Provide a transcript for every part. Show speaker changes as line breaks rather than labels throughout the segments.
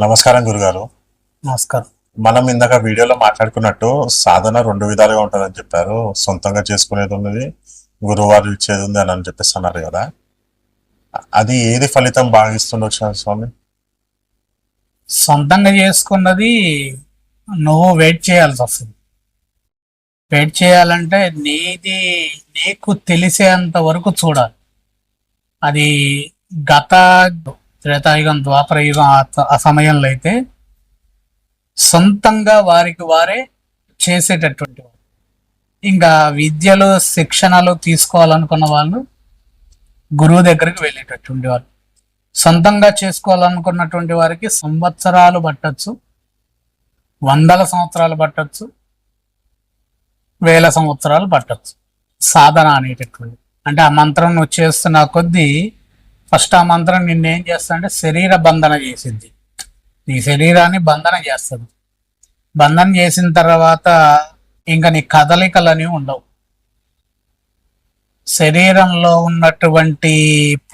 నమస్కారం గురుగారు.
నమస్కారం.
మనం ఇందాక వీడియోలో మాట్లాడుకున్నట్టు సాధన రెండు విధాలుగా ఉంటుందని చెప్పారు. సొంతంగా చేసుకునేది ఉన్నది గురువారు ఇచ్చేది ఉంది అని అని చెప్పేసి అన్నారు కదా. అది ఏది ఫలితం ఇస్తుండొచ్చు స్వామి?
సొంతంగా చేసుకున్నది నువ్వు వెయిట్ చేయాల్సి వస్తుంది వెయిట్ చేయాలంటే నీది నీకు తెలిసేంత వరకు చూడాలి. అది గత త్రేతాయుగం ద్వాపర యుగం ఆ సమయంలో అయితే సొంతంగా వారికి వారే చేసేటటువంటి ఇంకా విద్యలో శిక్షణలో తీసుకోవాలనుకున్న వాళ్ళు గురువు దగ్గరికి వెళ్ళేటటువంటి వాళ్ళు సొంతంగా చేసుకోవాలనుకున్నటువంటి వారికి సంవత్సరాలు పట్టచ్చు వందల సంవత్సరాలు పట్టచ్చు వేల సంవత్సరాలు పట్టచ్చు. సాధన అనేటటువంటి. అంటే ఆ మంత్రం నువ్వు చేస్తున్న కొద్దీ ఫస్ట్ ఆ మంత్రం నిన్నేం చేస్తాడంటే శరీర బంధన చేసింది నీ శరీరాన్ని బంధన చేస్తుంది బంధన చేసిన తర్వాత ఇంకా నీ కదలికలని ఉండవు. శరీరంలో ఉన్నటువంటి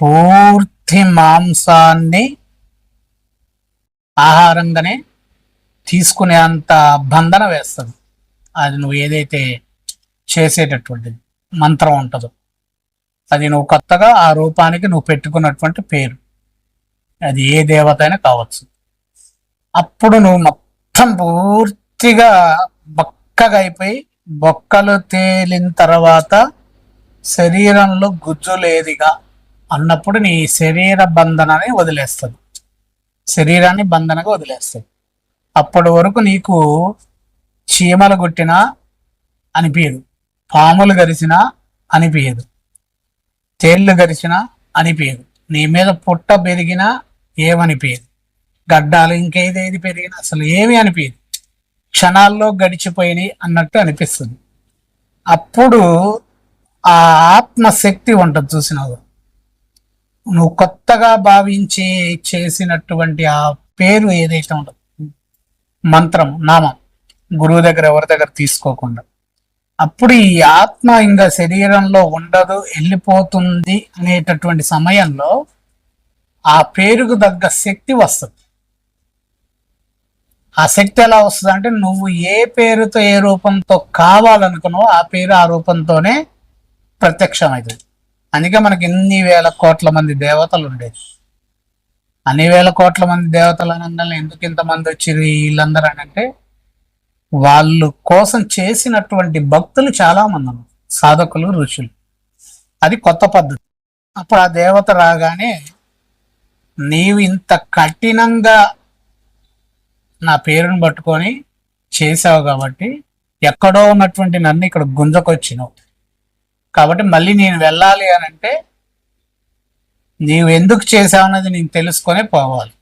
పూర్తి మాంసాన్ని ఆహారంగానే తీసుకునే అంత బంధన వేస్తుంది అది నువ్వు ఏదైతే చేసేటటువంటిది మంత్రం ఉంటుందో. అది నువ్వు కొత్తగా ఆ రూపానికి నువ్వు పెట్టుకున్నటువంటి పేరు. అది ఏ దేవత అయినా కావచ్చు. అప్పుడు నువ్వు మొత్తం పూర్తిగా బొక్కగా అయిపోయి బొక్కలు తేలిన తర్వాత శరీరంలో గుజ్జు లేదిగా అన్నప్పుడు నీ శరీర బంధనాన్ని వదిలేస్తుంది. శరీరాన్ని బంధనగా వదిలేస్తుంది. అప్పటి వరకు నీకు చీమలు కొట్టినా అనిపించదు పాములు గరిచినా అనిపించదు తేళ్ళు గరిచినా అనిపించదు నీ మీద పుట్ట పెరిగినా ఏమనిపించదు గడ్డాలు ఇంకేదేది పెరిగినా అసలు ఏమీ అనిపించదు క్షణాల్లో గడిచిపోయినాయి అన్నట్టు అనిపిస్తుంది. అప్పుడు ఆ ఆత్మశక్తి ఉంటుంది చూసినావు? నువ్వు కొత్తగా భావించి చేసినటువంటి ఆ పేరు ఏదైతే ఉండదు మంత్రం నామం గురువు దగ్గర ఎవరి దగ్గర తీసుకోకుండా. అప్పుడు ఈ ఆత్మ ఇంకా శరీరంలో ఉండదు వెళ్ళిపోతుంది అనేటటువంటి సమయంలో ఆ పేరుకు తగ్గ శక్తి వస్తుంది. ఆ శక్తి ఎలా వస్తుంది అంటే నువ్వు ఏ పేరుతో ఏ రూపంతో కావాలనుకున్నావో ఆ పేరు ఆ రూపంతోనే ప్రత్యక్షమవుతుంది. అందుకే మనకి ఇన్ని వేల కోట్ల మంది దేవతలు ఉండేది. అన్ని వేల కోట్ల మంది దేవతలు అనగానే ఎందుకు ఇంతమంది వచ్చి వీళ్ళందరూ అని అంటే వాళ్ళు కోసం చేసినటువంటి భక్తులు చాలా మంది ఉన్నారు. సాధకులు ఋషులు. అది కొత్త పద్ధతి. అప్పుడు ఆ దేవత రాగానే నీవు ఇంత కఠినంగా నా పేరును పట్టుకొని చేసావు కాబట్టి ఎక్కడో ఉన్నటువంటి నన్ను ఇక్కడ గుంజకొచ్చినావు. కాబట్టి మళ్ళీ నేను వెళ్ళాలి అని అంటే నీవు ఎందుకు చేసావు అన్నది నేను తెలుసుకొనే పోవాలి.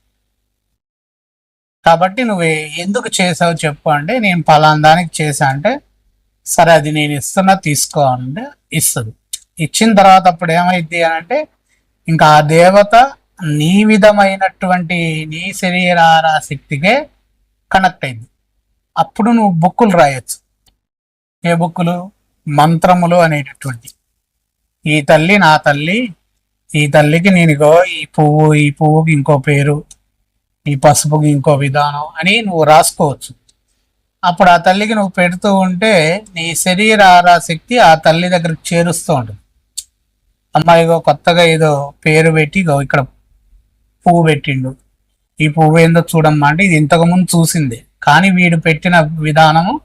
కాబట్టి నువ్వు ఎందుకు చేసావు చెప్పు అంటే నేను పలానా దానికి చేశా అంటే సరే అది నేను ఇస్తున్నా తీసుకో అంటే ఇస్తుంది. ఇచ్చిన తర్వాత అప్పుడు ఏమైంది అని అంటే ఇంకా ఆ దేవత నీ విధమైనటువంటి నీ శరీర శక్తికే కనెక్ట్ అయింది. అప్పుడు నువ్వు బుక్కులు రాయొచ్చు. ఏ బుక్కులు? మంత్రములు అనేటటువంటి. ఈ తల్లి నా తల్లి ఈ తల్లికి నేను ఇగో ఈ పువ్వు ఈ పువ్వుకి ఇంకో పేరు ఈ పసుపుకి ఇంకో విధానం అని నువ్వు రాసుకోవచ్చు. అప్పుడు ఆ తల్లికి నువ్వు పెడుతూ ఉంటే నీ శరీర శక్తి ఆ తల్లి దగ్గరకు చేరుస్తూ ఉంటుంది. అమ్మాయిగో కొత్తగా ఏదో పేరు పెట్టి ఇక్కడ పువ్వు పెట్టిండు. ఈ పువ్వు ఏందో చూడమ్మా అంటే ఇది ఇంతకుముందు చూసింది. కానీ వీడు పెట్టిన విధానము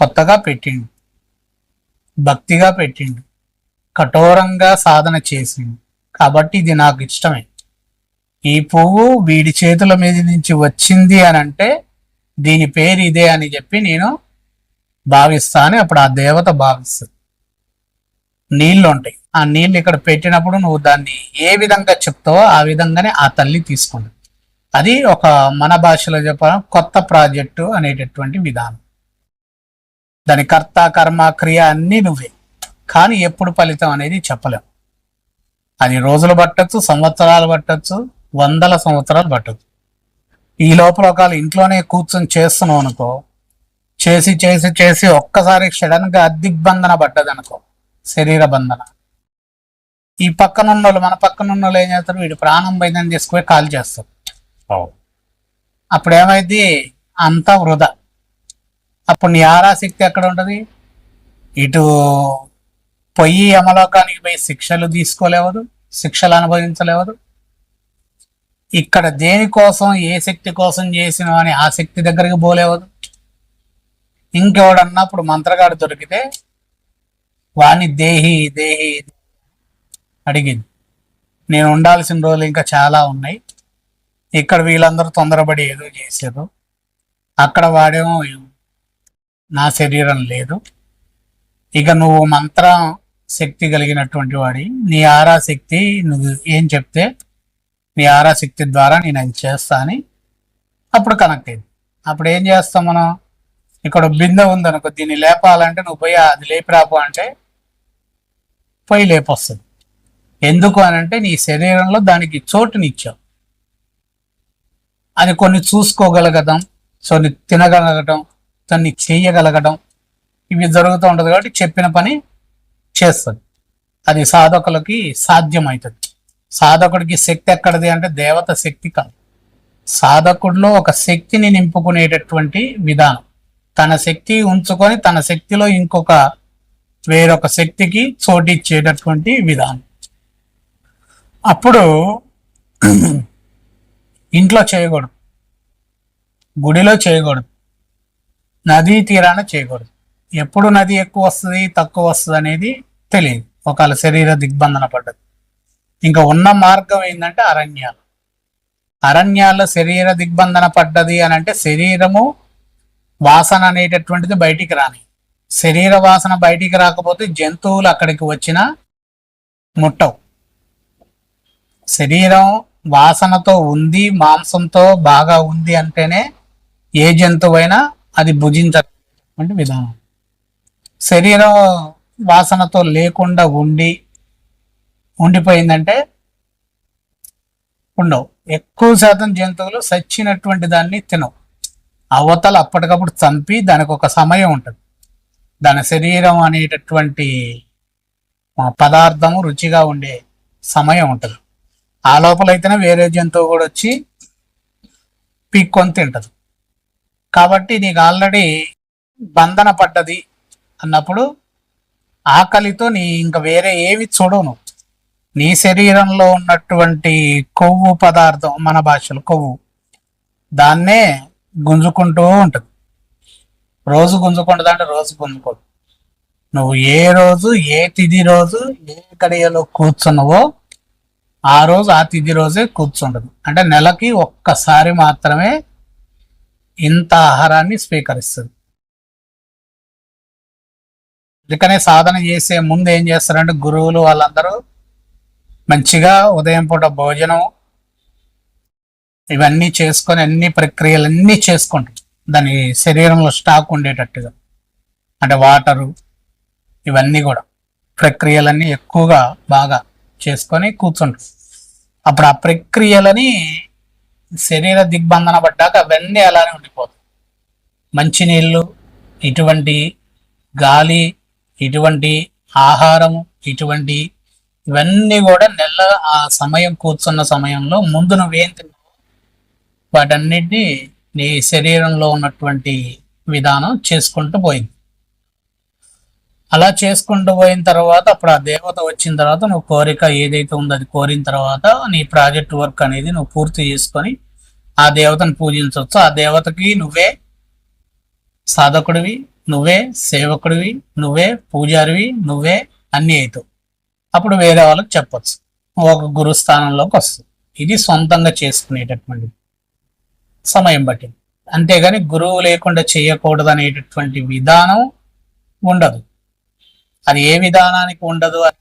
కొత్తగా పెట్టిండు. భక్తిగా పెట్టిండు. కఠోరంగా సాధన చేసిండు. కాబట్టి ఇది నాకు ఇష్టమే. ఈ పువ్వు వీడి చేతుల మీద నుంచి వచ్చింది అని అంటే దీని పేరు ఇదే అని చెప్పి నేను భావిస్తాను. అప్పుడు ఆ దేవత భావిస్తుంది. నీళ్ళు ఉంటాయి. ఆ నీళ్ళు ఇక్కడ పెట్టినప్పుడు నువ్వు దాన్ని ఏ విధంగా చెప్తావో ఆ విధంగానే ఆ తల్లి తీసుకుంటుంది. అది ఒక మన భాషలో చెప్పడం కొత్త ప్రాజెక్టు అనేటటువంటి విధానం. దాని కర్త కర్మ క్రియ అన్నీ నువ్వే. కానీ ఎప్పుడు ఫలితం అనేది చెప్పలేం. అది రోజులు పట్టచ్చు సంవత్సరాలు పట్టచ్చు వందల సంవత్సరాలు పట్టచ్చు ఈ లోపల ఒకవేళ ఇంట్లోనే కూర్చొని చేస్తున్నావు అనుకో చేసి చేసి చేసి ఒక్కసారి సడన్గా దిగ్బంధన పడ్డది అనుకో శరీర బంధన. ఈ పక్కన ఉన్న వాళ్ళు మన పక్కన ఉన్న వాళ్ళు ఏం చేస్తారు? వీడి ప్రాణం పోయిందని తీసుకుపోయి కాల్ చేస్తారు. అప్పుడు ఏమైంది అంతా వృధా. అప్పుడు నీ ఆరాశక్తి ఎక్కడ ఉంటది? ఇటు పొయ్యి యమలోకానికి పోయి శిక్షలు తీసుకోలేవదు శిక్షలు అనుభవించలేవదు ఇక్కడ దేనికోసం ఏ శక్తి కోసం చేసినా అని ఆ శక్తి దగ్గరికి పోలేవదు. ఇంకెవడన్నా ఇప్పుడు మంత్రగాడు దొరికితే వాణ్ణి దేహి దేహి అడిగింది. నేను ఉండాల్సిన రోజులు ఇంకా చాలా ఉన్నాయి. ఇక్కడ వీళ్ళందరూ తొందరపడి ఏదో చేశారు. అక్కడ వాడేమో నా శరీరం లేదు. ఇక నువ్వు మంత్రం శక్తి కలిగినటువంటి వాడి నీ ఆరా శక్తి నువ్వు ఏం చెప్తే నీ ఆరాశక్తి ద్వారా నేను అది చేస్తా అని అప్పుడు కనెక్ట్ అయింది. అప్పుడు ఏం చేస్తాం మనం? ఇక్కడ బిందె ఉందనుకో దీన్ని లేపాలంటే నువ్వు పోయి అది లేపిరాపు అంటే పోయి లేపొస్తుంది. ఎందుకు అని అంటే నీ శరీరంలో దానికి చోటునిచ్చావు. అది కొన్ని చూసుకోగలగడం కొన్ని తినగలగటం కొన్ని చేయగలగడం ఇవి జరుగుతూ ఉంటుంది కాబట్టి చెప్పిన పని చేస్తుంది. అది సాధకులకి సాధ్యమవుతుంది. సాధకుడికి శక్తి ఎక్కడిది అంటే దేవత శక్తి కాదు. సాధకుడిలో ఒక శక్తిని నింపుకునేటటువంటి విధానం. తన శక్తి ఉంచుకొని తన శక్తిలో ఇంకొక వేరొక శక్తికి చోటిచ్చేటటువంటి విధానం. అప్పుడు ఇంట్లో చేయకూడదు. గుడిలో చేయకూడదు. నదీ తీరాన చేయకూడదు. ఎప్పుడు నది ఎక్కువ వస్తుంది తక్కువ వస్తుంది అనేది తెలియదు. ఒకవేళ శరీర దిగ్బంధన పడ్డది ఇంకా ఉన్న మార్గం ఏంటంటే అరణ్యాలు. అరణ్యాల్లో శరీర దిగ్బంధన పడ్డది అని అంటే శరీరము వాసన అనేటటువంటిది బయటికి రాని. శరీర వాసన బయటికి రాకపోతే జంతువులు అక్కడికి వచ్చినా ముట్టవు. శరీరం వాసనతో ఉంది మాంసంతో బాగా ఉంది అంటేనే ఏ జంతువైనా అది భుజించటువంటి విధానం. శరీరం వాసనతో లేకుండా ఉండి ఉండిపోయిందంటే ఉండవు. ఎక్కువ శాతం జంతువులు సచ్చినటువంటి దాన్ని తినవు. అవతల అప్పటికప్పుడు చంపి దానికి ఒక సమయం ఉంటుంది. దాని శరీరం అనేటటువంటి పదార్థము రుచిగా ఉండే సమయం ఉంటుంది. ఆ లోపలైతేనే వేరే జంతువు కూడా వచ్చి పీక్కొని తింటది. కాబట్టి నీకు ఆల్రెడీ బంధన పడ్డది అన్నప్పుడు ఆకలితో నీ ఇంకా వేరే ఏవి చూడవు నువ్వు. నీ శరీరంలో ఉన్నటువంటి కొవ్వు పదార్థం మన భాషలో కొవ్వు. దాన్నే గుంజుకుంటూ ఉంటుంది. రోజు గుంజుకుంటుంది అంటే రోజు గుంజుకోదు నువ్వు ఏ రోజు ఏ తిథి రోజు ఏ కడియలో కూర్చున్నావో ఆ రోజు ఆ తిథి రోజే కూర్చుండదు. అంటే నెలకి ఒక్కసారి మాత్రమే ఇంత ఆహారాన్ని స్వీకరిస్తుంది. అందుకనే సాధన చేసే ముందు ఏం చేస్తారంటే గురువులు వాళ్ళందరూ మంచిగా ఉదయం పూట భోజనం ఇవన్నీ చేసుకొని అన్ని ప్రక్రియలన్నీ చేసుకుంటారు దాని శరీరంలో స్టాక్ ఉండేటట్టుగా. అంటే వాటరు ఇవన్నీ కూడా. ప్రక్రియలన్నీ ఎక్కువగా బాగా చేసుకొని కూర్చుంటారు అప్పుడు ఆ ప్రక్రియలని శరీర దిగ్బంధన పడ్డాక అవన్నీ అలానే ఉండిపోతాయి. మంచినీళ్ళు ఇటువంటి గాలి ఇటువంటి ఆహారము ఇటువంటి ఇవన్నీ కూడా నెల ఆ సమయం కూర్చున్న సమయంలో ముందు నువ్వేం తిన్నావు? వాటన్నిటిని నీ శరీరంలో ఉన్నటువంటి విధానం చేసుకుంటూ పోయింది. అలా చేసుకుంటూ పోయిన తర్వాత అప్పుడు ఆ దేవత వచ్చిన తర్వాత నువ్వు కోరిక ఏదైతే ఉందో అది కోరిన తర్వాత నీ ప్రాజెక్ట్ వర్క్ అనేది నువ్వు పూర్తి చేసుకొని ఆ దేవతను పూజించవచ్చు. ఆ దేవతకి నువ్వే సాధకుడివి నువ్వే సేవకుడివి నువ్వే పూజారివి నువ్వే అన్ని అవుతావు అప్పుడు వేరే వాళ్ళకి చెప్పొచ్చు. ఒక గురు స్థానంలోకి వస్తుంది. ఇది సొంతంగా చేసుకునేటటువంటి సమయం బట్టి అంతేగాని గురువు లేకుండా చేయకూడదు అనేటటువంటి విధానం ఉండదు. అది ఏ విధానానికి ఉండదు అని